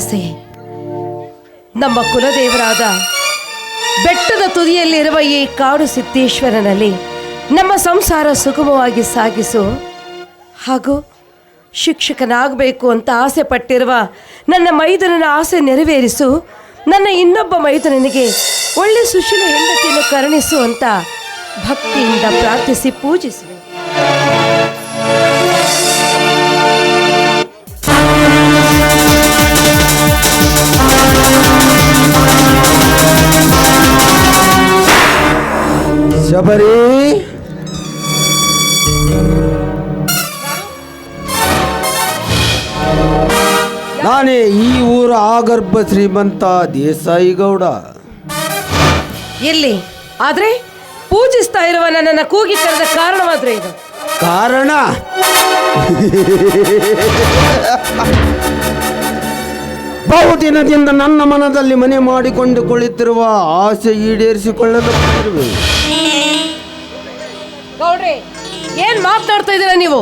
ಆಸೆ. ನಮ್ಮ ಕುಲದೇವರಾದ ಬೆಟ್ಟದ ತುದಿಯಲ್ಲಿರುವ ಈ ಕಾಡು ಸಿದ್ದೇಶ್ವರನಲ್ಲಿ ನಮ್ಮ ಸಂಸಾರ ಸುಗಮವಾಗಿ ಸಾಗಿಸು. ಹಾಗೂ ಶಿಕ್ಷಕನಾಗಬೇಕು ಅಂತ ಆಸೆ ಪಟ್ಟಿರುವ ನನ್ನ ಮೈದನನ ಆಸೆ ನೆರವೇರಿಸು. ನನ್ನ ಇನ್ನೊಬ್ಬ ಮೈದನನಿಗೆ ಒಳ್ಳೆ ಸುಶೀಲ ಹೆಂಡತಿಯನ್ನು ಕರುಣಿಸು ಅಂತ ಭಕ್ತಿಯಿಂದ ಪ್ರಾರ್ಥಿಸಿ ಪೂಜಿಸುವೆ ಶಬರಿ ನಾನೇ ಈ ಊರ ಆಗರ್ಭ ಶ್ರೀಮಂತ ದೇಸಾಯಿ ಗೌಡ ಎಲ್ಲಿ? ಆದ್ರೆ ಪೂಜಿಸ್ತಾ ಇರುವ ನನ್ನನ್ನು ಕೂಗಿ ಕರೆದ ಕಾರಣವಾದ್ರೆ ಇದು. ಕಾರಣ? ಬಹುದಿನದಿಂದ ನನ್ನ ಮನದಲ್ಲಿ ಮನೆ ಮಾಡಿಕೊಂಡು ಕುಳಿತಿರುವ ಆಸೆ ಈಡೇರಿಸಿಕೊಳ್ಳಲು ಬಂದಿರುವೆ. ಗೌಡ್ರೆ ಏನ್ ಮಾತಾಡ್ತಾ ಇದ್ದೀರಾ ನೀವು?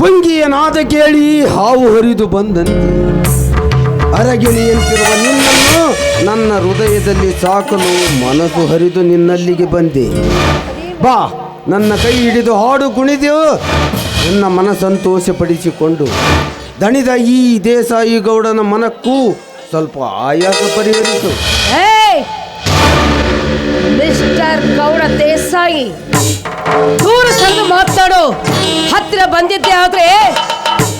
ಪುಂಗಿಯ ನಾದ ಕೇಳಿ ಹಾವು ಹರಿದು ಬಂದಂತೆ. ಅರಗಿಣಿಯಂತಿರುವ ನಿನ್ನನ್ನು ನನ್ನ ಹೃದಯದಲ್ಲಿ ಸಾಕಲು ಮನಸ್ಸು ಹರಿದು ನಿನ್ನಲ್ಲಿಗೆ ಬಂದೆ. ಬಾ ನನ್ನ ಕೈ ಹಿಡಿದು ಹಾಡು ಕುಣಿದೆವು ನನ್ನ ಮನ ಸಂತೋಷಪಡಿಸಿಕೊಂಡು ದಣಿದ ಈ ದೇಸಾಯಿ ಗೌಡನ ಮನಕ್ಕೂ ಸ್ವಲ್ಪ ಆಯಾಸ ಪರಿಹರಿಸು. ಗೌಡ ದೇಸಾಯಿ ದೂರ ಸರಿದು ಮಾತಾಡು. ಹತ್ತಿರ ಬಂದಿದ್ದೆ ಆದ್ರೆ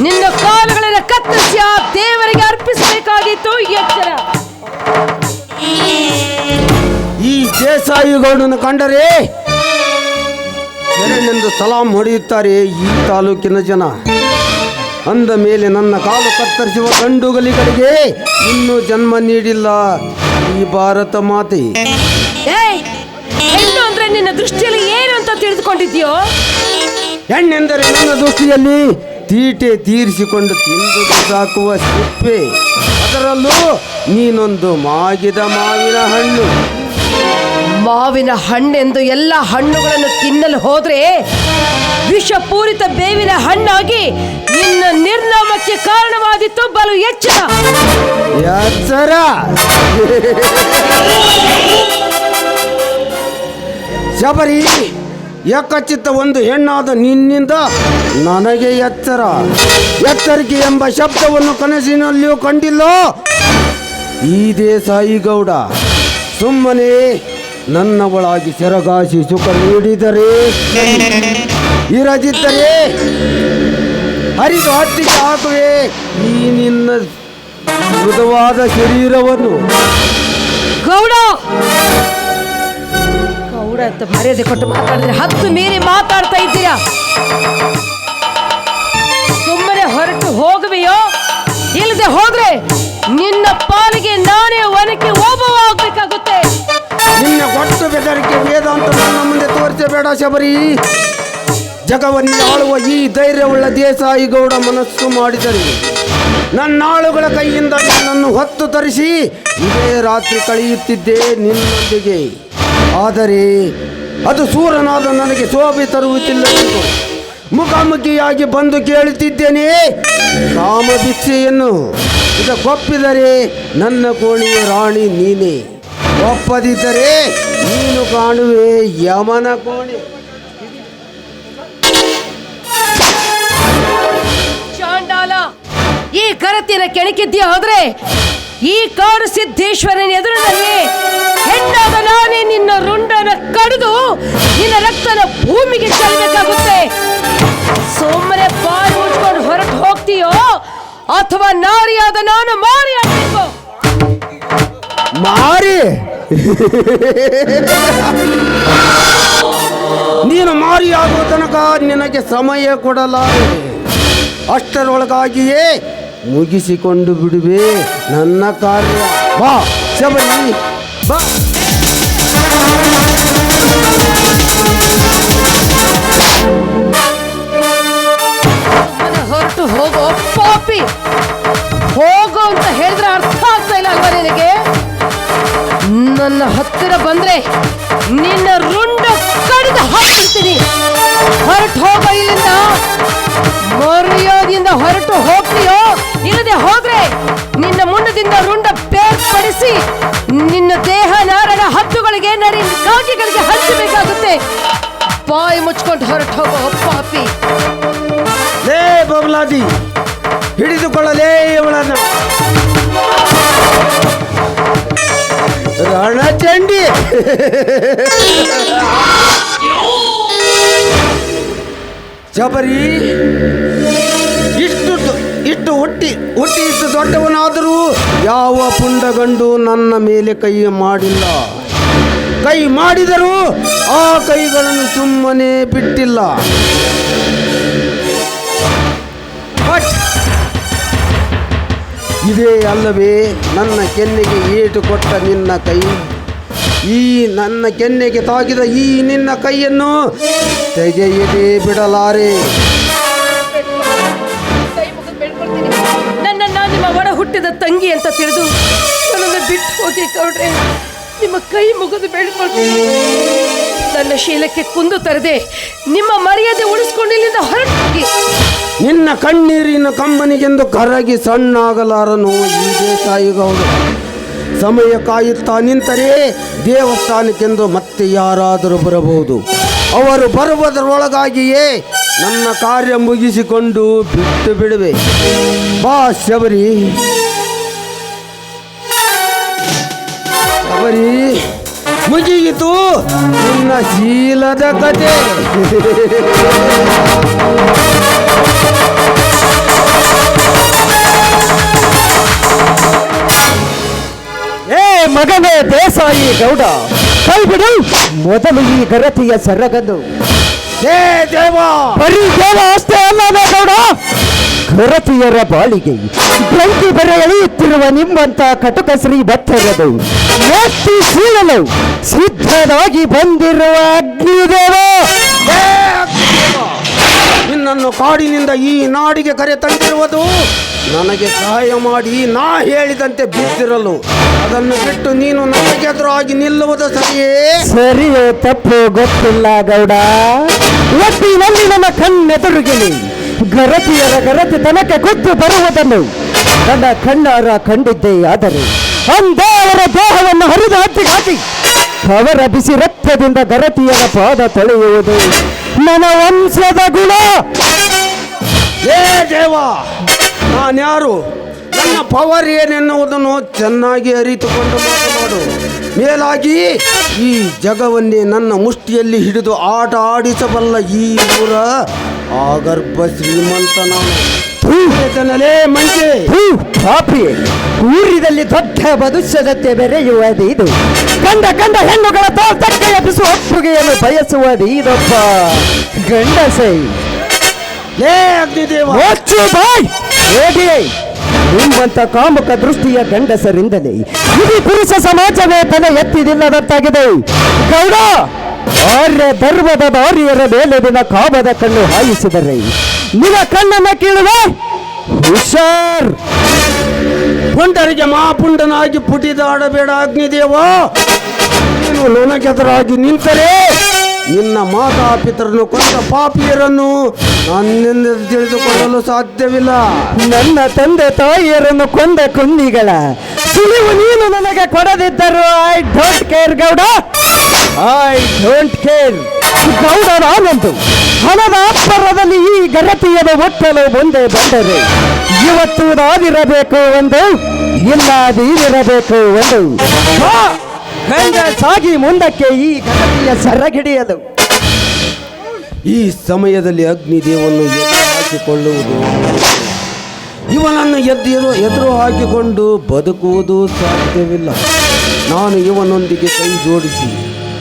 ನಿನ್ನ ಕಾಲುಗಳನ್ನು ಕತ್ತರಿಸಿ ಆ ದೇವರಿಗೆ ಅರ್ಪಿಸಬೇಕಾಗಿತ್ತು ಎಚ್ಚರ. ಈ ದೇಸಾಯಿ ಗೌಡನ ಕಂಡರೆ ಶರಣೆಂದು ಸಲಾಂ ಹೊಡೆಯುತ್ತಾರೆ ಈ ತಾಲೂಕಿನ ಜನ. ಅಂದ ಮೇಲೆ ನನ್ನ ಕಾಲು ಕತ್ತರಿಸುವ ಗಂಡುಗಲಿಗಳಿಗೆ ಇನ್ನೂ ಜನ್ಮ ನೀಡಿಲ್ಲ ಈ ಭಾರತ ಮಾತೆ. ನಿನ್ನ ದೃಷ್ಟಿಯಲ್ಲಿ ಏನು ಅಂತ ತಿಳಿದುಕೊಂಡಿದ್ಯೋ ಹೆಣ್ಣೆಂದರೆ ನನ್ನ ದೃಷ್ಟಿಯಲ್ಲಿ ತೀಟೆ ತೀರಿಸಿಕೊಂಡು ತಿಂದು ಸಾಕುವ ಸಿಪ್ಪೆ ಅದರಲ್ಲೂ ನೀನೊಂದು ಮಾಗಿದ ಮಾವಿನ ಹಣ್ಣು. ಮಾವಿನ ಹಣ್ಣೆಂದು ಎಲ್ಲ ಹಣ್ಣುಗಳನ್ನು ತಿನ್ನಲು ಹೋದ್ರೆ ವಿಷಪೂರಿತ ಬೇವಿನ ಹಣ್ಣಾಗಿ ನಿನ್ನ ನಿರ್ನಾಮಕ್ಕೆ ಕಾರಣವಾದಿತ್ತು ಬಲು ಎಚ್ಚರ. ಎಚ್ಚರ. ಶಬರಿ ಏಕಚಿತ್ತ ಒಂದು ಹೆಣ್ಣಾದ ನಿನ್ನಿಂದ ನನಗೆ ಎಚ್ಚರ ಎಚ್ಚರಿಕೆ ಎಂಬ ಶಬ್ದವನ್ನು ಕನಸಿನಲ್ಲಿಯೂ ಕಂಡಿಲ್ಲ. ಈ ದೇಸಾಯಿ ಗೌಡ, ಸುಮ್ಮನೆ ನನ್ನವಳಾಗಿ ಸೆರಗಾಸಿ ಸುಖ ನೀಡಿದರೆ. ಇರದಿದ್ದರೆ ಹರಿದು ಹತ್ತಿಗೆ ಹಾಕುವೆ ಈ ನಿನ್ನ ಮೃದುವಾದ ಶರೀರವನ್ನು. ಗೌಡ! ಗೌಡ ಅಂತ ಮರ್ಯಾದೆ ಕೊಟ್ಟು ಮಾತಾಡಿದ್ರೆ ಹತ್ತು ಮೀರಿ ಮಾತಾಡ್ತಾ ಇದ್ದೀರಾ ಸುಮ್ಮನೆ ಹೊರಟು ಹೋಗುವೆಯೋ? ಇಲ್ಲದೆ ಹೋದ್ರೆ ನಿನ್ನ ಪಾಲಿಗೆ ನಾನೇ ಒನಕೆ ಓಬವ ಆಗ್ಬೇಕಾಗುತ್ತೆ. ನಿನ್ನ ಒಟ್ಟು ಬೆದರಿಕೆ ವೇದಾಂತ ನನ್ನ ಮುಂದೆ ತೋರಿಸಬೇಡ ಶಬರಿ. ಜಗವನ್ನು ಆಳುವ ಈ ಧೈರ್ಯವುಳ್ಳ ದೇಸಾಯಿ ಗೌಡ ಮನಸ್ಸು ಮಾಡಿದರು ನನ್ನಾಳುಗಳ ಕೈಯಿಂದ ನನ್ನನ್ನು ಹೊತ್ತು ತರಿಸಿ ಇದೇ ರಾತ್ರಿ ಕಳೆಯುತ್ತಿದ್ದೆ ನಿನ್ನೊಂದಿಗೆ. ಆದರೆ ಅದು ಸೂರನಾದ ನನಗೆ ಶೋಭೆ ತರುವುದಿಲ್ಲ ಮುಖಾಮುಖಿಯಾಗಿ ಬಂದು ಕೇಳುತ್ತಿದ್ದೇನೆ. ಕಾಮ ಭಿಕ್ಷೆಯನ್ನು ಇದಕ್ಕೊಪ್ಪಿದರೆ ನನ್ನ ಕೋಣೆಯ ರಾಣಿ ನೀನೇ. ಒಪ್ಪದಿದ್ದರೆ ನೀನು ಕಾಣುವೆ ಯಮನ ಕೋಣೆ. ಈ ಕರತಿನ ಕೆಣಕಿದ್ದೀಯ ಹೋದ್ರೆ ಈ ಕಾಡು ಸಿದ್ದೇಶ್ವರನ ಎದುರಿನಲ್ಲಿ ಹೆಣ್ಣಾದ ನಾನೇ ನಿನ್ನ ರುಂಡನ ಕಡಿದು ನಿನ್ನ ರಕ್ತನ ಭೂಮಿಗೆ ಚೆಲ್ಲಬೇಕಾಗುತ್ತೆ ಸುಮ್ಮನೆ ಬಾಯಿ ಮುಚ್ಕೊಂಡು ಹೊರಟು ಹೋಗ್ತೀಯೋ ಅಥವಾ ನಾರಿಯಾದ ನಾನು ಮಾರಿ ಆಗ್ಬೇಕು? ಮಾರಿ? ನೀನು ಮಾರಿಯಾಗುವ ತನಕ ನಿನಗೆ ಸಮಯ ಕೊಡಲಾರೆ. ಅಷ್ಟರೊಳಗಾಗಿಯೇ ಮುಗಿಸಿಕೊಂಡು ಬಿಡುವೆ ನನ್ನ ಕಾರ್ಯ. ಬಾ ಶಬರಿ. ಬಾ. ಹೋದ್ರೆ ನಿನ್ನ ಮುನ್ನದಿಂದ ರುಂಡ ಬೇರ್ಪಡಿಸಿ ನಿನ್ನ ದೇಹ ನಾರಣ ಹತ್ತುಗಳಿಗೆ ನರಿ ಕಾಕಿಗಳಿಗೆ ಹಂಚಬೇಕಾಗುತ್ತೆ ಬಾಯಿ ಮುಚ್ಕೊಂಡು ಹೊರಟು ಹೋಗೋ ಪಾಪಿ ಲೇ ಬಬಲಾದಿ ಹಿಡಿದುಕೊಳ್ಳಲೇ ಇವಳನ್ನು. ರಣಚಂಡಿ. ಶಬರಿ ಇಷ್ಟು ದೊ- ಇಷ್ಟು ಹುಟ್ಟಿ ಹುಟ್ಟಿ ಇಷ್ಟು ದೊಡ್ಡವನಾದರೂ ಯಾವ ಪುಂಡಗಂಡು ನನ್ನ ಮೇಲೆ ಕೈ ಮಾಡಿಲ್ಲ. ಕೈ ಮಾಡಿದರೂ ಆ ಕೈಗಳನ್ನು ಸುಮ್ಮನೆ ಬಿಟ್ಟಿಲ್ಲ. ಬಟ್ ಇದೇ ಅಲ್ಲವೇ ನನ್ನ ಕೆನ್ನೆಗೆ ಏಟು ಕೊಟ್ಟ ನಿನ್ನ ಕೈ. ಈ ನನ್ನ ಕೆನ್ನೆಗೆ ತಾಗಿದ ಈ ನಿನ್ನ ಕೈಯನ್ನು ತೆಗೆಯದೇ ಬಿಡಲಾರೆ. ಹುಟ್ಟಿದ ತಂಗಿ ಅಂತ ತಿಳಿದು ನನ್ನನ್ನು ಬಿಟ್ಟು ಹೋಗಿ ಕೌಡ್ರೆ ನಿಮ್ಮ ಕೈ ಮುಗಿದು ಬೇಡ್ಕೊಳ್ತೀನಿ ನನ್ನ ಶೀಲಕ್ಕೆ ಕುಂದು ತರದೆ ನಿಮ್ಮ ಮರ್ಯಾದೆ ಉಳಿಸ್ಕೊಂಡು ಇಲ್ಲಿಂದ ಹೊರಟು ಹೋಗಿ ನಿನ್ನ ಕಣ್ಣೀರಿನ ಕಮ್ಮನಿಗೆಂದು ಕರಗಿ ಸಣ್ಣಾಗಲಾರನು ಈ ದೇಸಾಯಿಗೌಡ ಸಮಯ ಕಾಯುತ್ತಾ ನಿಂತರೆ ದೇವಸ್ಥಾನಕ್ಕೆಂದು ಮತ್ತೆ ಯಾರಾದರೂ ಬರಬಹುದು. ಅವರು ಬರುವುದರೊಳಗಾಗಿಯೇ ನನ್ನ ಕಾರ್ಯ ಮುಗಿಸಿಕೊಂಡು ಬಿಟ್ಟು ಬಿಡುವೆ. ಬಾ ಶಬರಿ. ಶಬರಿ ಮುಗಿಯಿತು ನಿನ್ನ ಶೀಲದ ಕತೆ. ಏ ಮಗನೇ ದೇಸಾಯಿ ಗೌಡ ಕೈ ಬಿಡು. ಮೊದಲು ಈ ಗರತಿಯ ಸರಗದು. ಏ ದೇವ ಬರೀ ದೇವ ಅಷ್ಟೇ ಅಲ್ಲವೇ ಗೌಡ? ಗರತಿಯರ ಬಾಳಿಗೆ ಬೆಂಕಿ ಬೆರೆ ಎಳೆಯುತ್ತಿರುವ ನಿಮ್ಮಂತ ಕಟುಕ ಶ್ರೀ ಭತ್ತರದು ಎತ್ತಿ ಸೀಳಲು ಸಿದ್ಧರಾಗಿ ಬಂದಿರುವ ಅಗ್ನಿದೇವ! ನಿನ್ನನ್ನು ಕಾಡಿನಿಂದ ಈ ನಾಡಿಗೆ ಕರೆ ತಂದಿರುವುದು ನನಗೆ ಸಹಾಯ ಮಾಡಿ ನಾ ಹೇಳಿದಂತೆ ಬಿದ್ದಿರಲು. ಅದನ್ನು ಬಿಟ್ಟು ನೀನು ನನಗೆ ಎದುರಾಗಿ ನಿಲ್ಲುವುದು ಸರಿಯೇ? ಸರಿಯೋ ತಪ್ಪು ಗೊತ್ತಿಲ್ಲ ಗೌಡ. ಒಟ್ಟಿನಲ್ಲಿ ನನ್ನ ಕಣ್ಣೆದುರುಗಿಲಿ. ಗರತಿಯರ ಗರತಿ ತನಕ ಗೊತ್ತು ಬರುವುದನ್ನು ನನ್ನ ಕಣ್ಣಾರ ಕಂಡಿದ್ದೆ ಆದರೆ ಅಂದೇ ಅವರ ದೇಹವನ್ನು ಹರಿದು ಹತ್ತಿ ಹಾಕಿ ಅವರ ಬಿಸಿ ರಕ್ತದಿಂದ ಗರತಿಯರ ಪಾದ ತೊಳೆಯುವುದು ನನ್ನ ವಂಶದ ಗುಣ. ಏ ದೇವ, ನಾನ್ಯಾರು? ನನ್ನ ಪವರ್ ಏನೆನ್ನುವುದನ್ನು ಚೆನ್ನಾಗಿ ಅರಿತುಕೊಂಡು ಮಾತನಾಡು. ಮೇಲಾಗಿ ಈ ಜಗವನ್ನೇ ನನ್ನ ಮುಷ್ಟಿಯಲ್ಲಿ ಹಿಡಿದು ಆಟ ಆಡಿಸಬಲ್ಲ ಈ ಊರ ಆಗರ್ಭ ಶ್ರೀಮಂತ ನಾನು ಮಂಜೆ. ಪಾಪಿ ಊರಿನಲ್ಲಿ ದೊಡ್ಡ ಭವಿಷ್ಯದಂತೆ ಬೆರೆಯುವುದು ಇದು. ಕಂಡ ಕಂಡ ಹೆಣ್ಣುಗಳ ತಕ್ಕ ಎಬ್ಬಿಸುವ ಒಪ್ಪುಗೆಯನ್ನು ಬಯಸುವುದು ಇದೊಬ್ಬ ಗಂಡಸೈ. ಲೇ ಅಗ್ನಿದೇವ. ಬಾಯ್. ಹೇಗೆ ನಿಮ್ಮಂತ ಕಾಮುಕ ದೃಷ್ಟಿಯ ಗಂಡಸರಿಂದಲೇ. ಇಡೀ ಪುರುಷ ಸಮಾಜವೇ ತಲೆ ಎತ್ತಿದಿಲ್ಲದಂತಾಗಿದೆ. ಗೌಡ, ಆರ್ಯ ಧರ್ಮದ ನಾರಿಯರ ಮೇಲೆ ದಿನ ಕಾಮದ ಕಣ್ಣು ಹಾಯಿಸಿದರೆ ನಿನ್ನ ಕಣ್ಣನ್ನ ಕೀಳುವೆ? ಹುಷಾರ್. ಪುಂಡರಿಗೆ ಮಹಾಪುಂಡನಾಗಿ ಪುಟಿದಾಡಬೇಡ ಅಗ್ನಿದೇವ. ನೀನು ನನಗೆದುರಾಗಿ ನಿಂತರೆ. ನಿನ್ನ ಮಾತಾಪಿತರನ್ನು ಕೊಂದ ಪಾಪಿಯರನ್ನು ನನ್ನಿಂದ ತಿಳಿದುಕೊಳ್ಳಲು ಸಾಧ್ಯವಿಲ್ಲ. ನನ್ನ ತಂದೆ ತಾಯಿಯರನ್ನು ಕೊಂದ ಕುಂದಿಗಳ ಸುಳಿವು ನೀನು ನನಗೆ ಕೊಡದಿದ್ದರು I don't care Gowda. I don't care Gowda ನಾನಂದು. ಹಣದ ಅಪ್ಪರದಲ್ಲಿ ಈ ಗರತಿಯದ ಒಟ್ಟಲು ಮುಂದೆ ಬಂದರೆ ಇವತ್ತು ನಾನಿರಬೇಕು ಒಂದು ಇಲ್ಲ ನೀನಿರಬೇಕು ಒಂದು ಗಂಡ ಸಾಗಿ ಮುಂದಕ್ಕೆ ಈ ಘಟನೆಯ ಸರಗಿಡಿಯಲು. ಈ ಸಮಯದಲ್ಲಿ ಅಗ್ನಿದೇವನ್ನು ಎದುರು ಹಾಕಿಕೊಳ್ಳುವುದು. ಇವನನ್ನು ಎದ್ದು ಎದುರು ಹಾಕಿಕೊಂಡು ಬದುಕುವುದು ಸಾಧ್ಯವಿಲ್ಲ. ನಾನು ಇವನೊಂದಿಗೆ ಕೈ ಜೋಡಿಸಿ,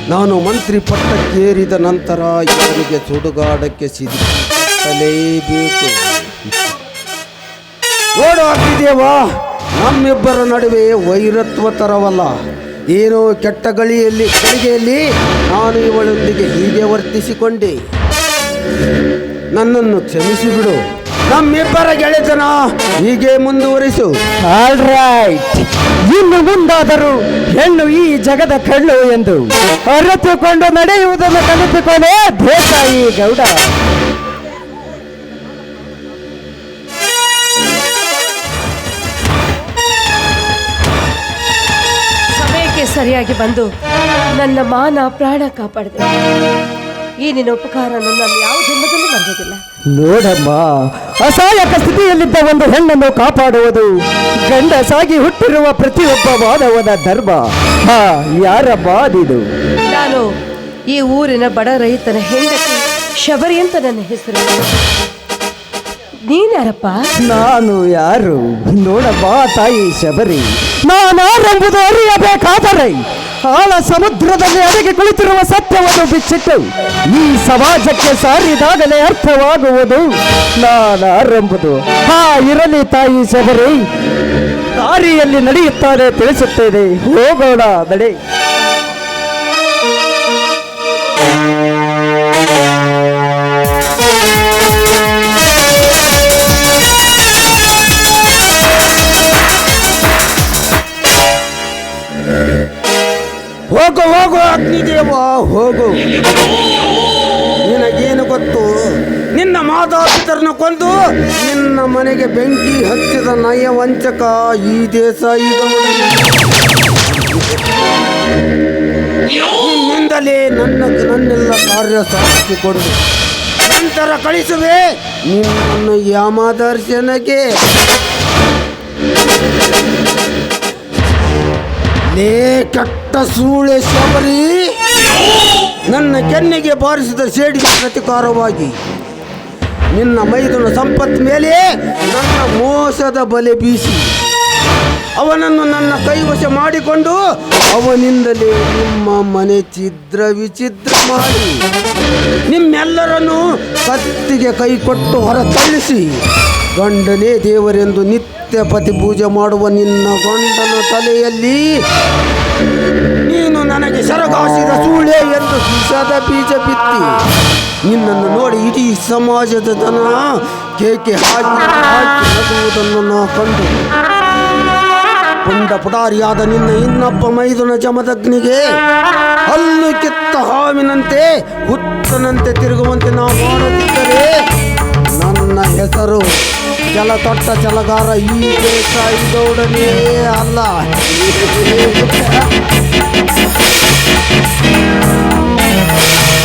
ನಾನು ಮಂತ್ರಿ ಪಟ್ಟಕ್ಕೇರಿದ ನಂತರ ಇವನಿಗೆ ಸುಡುಗಾಡಕ್ಕೆ ಸಿದ್ಧಲೇಬೇಕು ನೋಡು ಅಗ್ನಿದೇವ, ನಮ್ಮಿಬ್ಬರ ನಡುವೆ ವೈರತ್ವ ತರವಲ್ಲ. ಏನೋ ಕೆಟ್ಟ ಗಳಿಯಲ್ಲಿ, ಗಳಿಗೆಯಲ್ಲಿ ನಾನು ಇವಳೊಂದಿಗೆ ಹೀಗೆ ವರ್ತಿಸಿಕೊಂಡೆ. ನನ್ನನ್ನು ಕ್ಷಮಿಸಿಬಿಡು. ನಮ್ಮಿಬ್ಬರ ಗೆಳೆತನ, ಹೀಗೆ ಮುಂದುವರಿಸು. ಆಲ್ ರೈಟ್ ಇನ್ನು ಮುಂದಾದರೂ ಹೆಣ್ಣು ಈ ಜಗದ ಕಣ್ಣು ಎಂದು ಅರಿತುಕೊಂಡು ನಡೆಯುವುದನ್ನು ಕಲಿತುಕೊಳ್ಳೆ ದೇಸಾಯಿ ಗೌಡ. ಸರಿಯಾಗಿ ಬಂದು ನನ್ನ ಮಾನ ಪ್ರಾಣ ಕಾಪಾಡಿದೆ. ಈ ನಿನ್ನ ಉಪಕಾರ ನನ್ನ ಯಾವ ಜನ್ಮದಲ್ಲೂ ಬಂದಿಲ್ಲ ನೋಡಮ್ಮ ಅಸಹಾಯಕ ಸ್ಥಿತಿಯಲ್ಲಿದ್ದ ಒಂದು ಹೆಣ್ಣನ್ನು ಕಾಪಾಡುವುದು ಗಂಡಸಾಗಿ ಹುಟ್ಟಿರುವ ಪ್ರತಿಯೊಬ್ಬ ಮಾನವನ ಧರ್ಮ. ಹಾ ಯಾರಮ್ಮ ಅದಿದು ನಾನು ಈ ಊರಿನ ಬಡ ರೈತನ ಹೆಂಡತಿ ಶಬರಿ ಅಂತ ನನ್ನ ಹೆಸರು. ನೀನ್ಯಾರಪ್ಪ ನಾನು ಯಾರು? ನೋಡಬಾ ತಾಯಿ ಶಬರಿ. ನಾನಾರೆಂಬುದು ಅರಿಯಬೇಕಾದರೆ ಆಳ ಸಮುದ್ರದಲ್ಲಿ ಅಡಗಿ ಕುಳಿತಿರುವ ಸತ್ಯವನ್ನು ಬಿಚ್ಚಿಟ್ಟು ಈ ಸಮಾಜಕ್ಕೆ ಸಾರಿದಾಗಲೇ ಅರ್ಥವಾಗುವುದು. ನಾನಾರೆಂಬುದು ಹಾ, ಇರಲಿ ತಾಯಿ ಶಬರಿ. ದಾರಿಯಲ್ಲಿ ನಡೆಯುತ್ತಾರೆ ತಿಳಿಸುತ್ತೇನೆ. ಹೋಗೋಣ, ನಡೆ. ಅಗ್ನಿದೇವ, ಹೋಗು. ನಿನಗೇನು ಗೊತ್ತು? ನಿನ್ನ ಮಾತಾಪಿತರನ್ನು ಕೊಂದು ನಿನ್ನ ಮನೆಗೆ ಬೆಂಕಿ ಹಚ್ಚಿದ ನಯ ವಂಚಕ ಈ ದೇಶ ನಿನ್ನಿಂದಲೇ ನನ್ನ ನನ್ನೆಲ್ಲ ಕಾರ್ಯ ಸಾಧಿಸಿಕೊಡು ನಂತರ ಕಳಿಸುವೆ ನಿನ್ನನ್ನು ಯಾಮದರ್ಶನಕ್ಕೆ ಲೇ, ಕಟ್ಟ ಸೂಳೆ ಶಬರಿ. ನನ್ನ ಕೆನ್ನೆಗೆ ಬಾರಿಸಿದ ಸೇಡಿಗೆ ಪ್ರತಿಕಾರವಾಗಿ ನಿನ್ನ ಮೈದನ ಸಂಪತ್ ಮೇಲೆ ನನ್ನ ಮೋಸದ ಬಲೆ ಬೀಸಿ ಅವನನ್ನು ನನ್ನ ಕೈವಶ ಮಾಡಿಕೊಂಡು ಅವನಿಂದಲೇ ನಿಮ್ಮ ಮನೆ ಚಿದ್ರ ವಿಚಿತ್ರ ಮಾಡಿ ನಿಮ್ಮೆಲ್ಲರನ್ನು ಕತ್ತಿಗೆ ಕೈ ಕೊಟ್ಟು ಹೊರ ತಳ್ಳಿಸಿ ಗಂಡನೇ ದೇವರೆಂದು ನಿತ್ಯ ಪತಿ ಪೂಜೆ ಮಾಡುವ ನಿನ್ನ ಗಂಡನ ತಲೆಯಲ್ಲಿ ನೀನು ನನಗೆ ಸರಗಾಸಿದ ಸೂಳೆ ಎಂದು ಸುಸದ ಬೀಜ ಬಿತ್ತಿ. ನಿನ್ನನ್ನು ನೋಡಿ ಇಡೀ ಸಮಾಜದ ಜನ ಕೇಕೆ ಹಾಕಿ ಹಾಕಿ ನಾ ಕಂಡು. ಪುಂಡ ಪುಟಾರಿಯಾದ ನಿನ್ನ ಇನ್ನೊಬ್ಬ ಮೈದುನ ಜಮದಗ್ನಿಗೆ ಹಲ್ಲು ಕಿತ್ತ ಹಾವಿನಂತೆ, ಹುತ್ತನಂತೆ ತಿರುಗುವಂತೆ ನಾವು ಮಾಡುತ್ತಿದ್ದರೆ ನನ್ನ ಹೆಸರು ಜಲ ತೊಟ್ಟ ಜಲಗಾರ ಈ ದೇಶ ಗೌಡನೇ ಅಲ್ಲ.